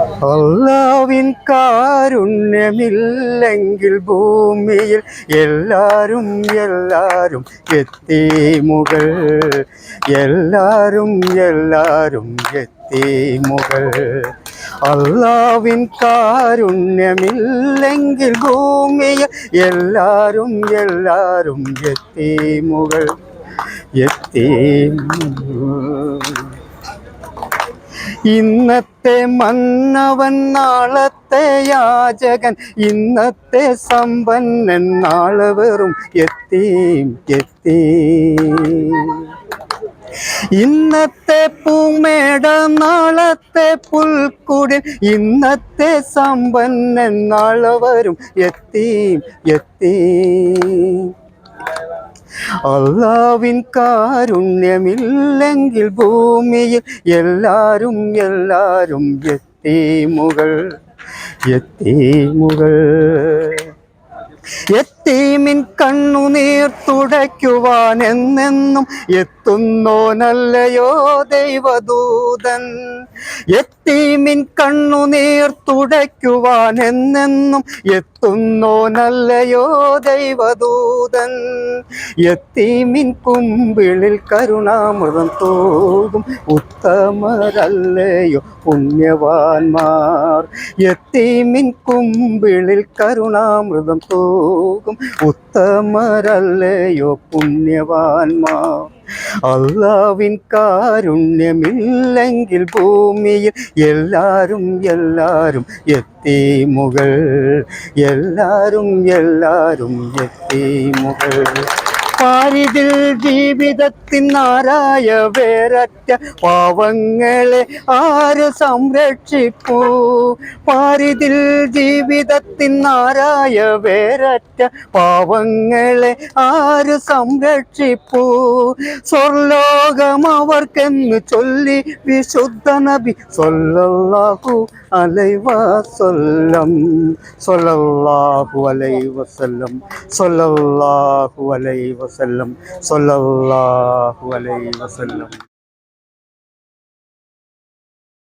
അള്ളാവിൻ കാരുണ്യമില്ലെങ്കിൽ ഭൂമിയിൽ എല്ലാരും എല്ലാരും എത്തി മുകൾ. എല്ലാരും എല്ലാരും എത്തി മുകൾ. അള്ളാവിൻ കാരുണ്യമില്ലെങ്കിൽ ഭൂമിയിൽ എല്ലാരും എല്ലാരും എത്തി മുകൾ. എത്തി. ഇന്നത്തെ മന്നവൻ നാളത്തെ യാചകൻ ഇന്നത്തെ സമ്പന്നൻ നാളെ വെറും എത്തീം എത്തീ. ഇന്നത്തെ പൂമേട നാളത്തെ പുൽക്കുടിൽ ഇന്നത്തെ സമ്പന്നൻ നാളെ വരും എത്തീം എത്തീ. അള്ളാവിൻ കാരുണ്യമില്ലെങ്കിൽ ഭൂമിയിൽ എല്ലാരും എല്ലാരും എത്തി മുകൾ എത്തി മുകൾ. എത്തീമിൻ കണ്ണുനീർ തുടയ്ക്കുവാൻ എന്നെന്നും എത്തുന്നോനല്ലയോ ദൈവദൂതൻ? എത്തീമിൻ കണ്ണുനീർ തുടയ്ക്കുവാൻ എന്നെന്നും എത്തുന്നോനല്ലയോ ദൈവദൂതൻ? എത്തീമിൻ കുമ്പിളിൽ കരുണാമൃതം തോകും ഉത്തമരല്ലയോ പുണ്യവാന്മാർ? എത്തീമിൻ കുമ്പിളിൽ കരുണാമൃതം തോകും ഉത്തമരല്ലയോ പുണ്യവാന്മാർ? അള്ളാവിൻ കാരുണ്യമില്ലെങ്കിൽ ഭൂമിയിൽ എല്ലാരും എല്ലാരും എത്തി മുകൾ. എല്ലാരും എല്ലാരും എത്തി മുകൾ. പാരിതിൽ ജീവിതത്തിൻ നാരായ വേരറ്റ പാവങ്ങളെ ആര് സംരക്ഷിപ്പൂ? പാരിതിൽ ജീവിതത്തിൻ നാരായ വേരറ്റ പാവങ്ങളെ ആര് സംരക്ഷിപ്പൂ? സ്വർലോകം അവർക്കെന്ന് ചൊല്ലി വിശുദ്ധ നബി സൊല്ലാഹു അലൈവസല്ലം സൊല്ലാഹു അലൈവസല്ലം സൊല്ലാഹു അലൈവസല്ലം അലൈഹി അലൈവസല്ലം